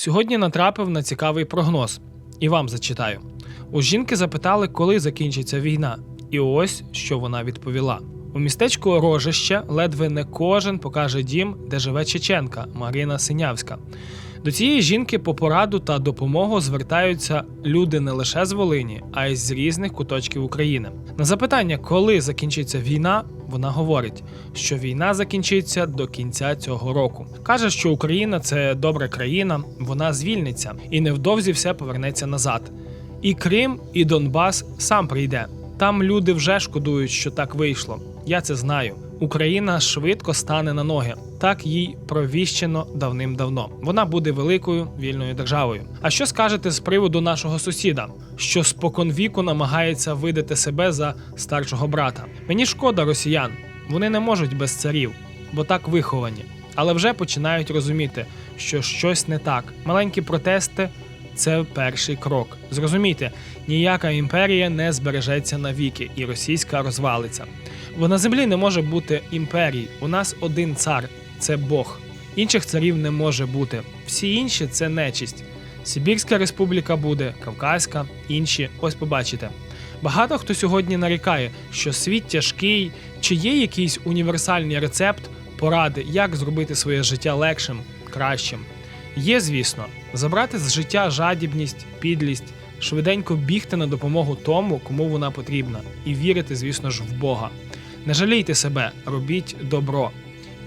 Сьогодні натрапив на цікавий прогноз, і вам зачитаю. У жінки запитали, коли закінчиться війна, і ось що вона відповіла. У містечку Рожище ледве не кожен покаже дім, де живе Чеченка Марина Синявська. До цієї жінки по пораду та допомогу звертаються люди не лише з Волині, а й з різних куточків України. На запитання, коли закінчиться війна, вона говорить, що війна закінчиться до кінця цього року. каже, що Україна це добра країна, вона звільниться, і невдовзі все повернеться назад. І Крим, і Донбас сам прийде. Там люди вже шкодують, що так вийшло. Я це знаю. Україна швидко стане на ноги. Так їй провіщено давним-давно. Вона буде великою вільною державою. А що скажете з приводу нашого сусіда, що споконвіку намагається видати себе за старшого брата? Мені шкода росіян. Вони не можуть без царів, бо так виховані, але вже починають розуміти, що щось не так. Маленькі протести це перший крок. Зрозумійте, ніяка імперія не збережеться навіки, і російська розвалиться. Бо на землі не може бути імперій. У нас один цар це Бог. Інших царів не може бути. Всі інші це нечисть. Сибірська республіка буде, Кавказька, інші. Ось побачите. Багато хто сьогодні нарікає, що світ тяжкий, чи є якийсь універсальний рецепт, поради, як зробити своє життя легшим, кращим. Є, звісно, забрати з життя жадібність, підлість, швиденько бігти на допомогу тому, кому вона потрібна, і вірити, звісно ж, в Бога. Не жалійте себе, робіть добро,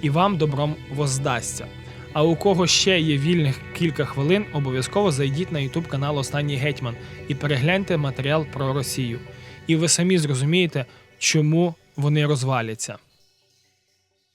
і вам добром воздасться. А у кого ще є вільних кілька хвилин, обов'язково зайдіть на YouTube канал Останній Гетьман і перегляньте матеріал про Росію. І ви самі зрозумієте, чому вони розваляться.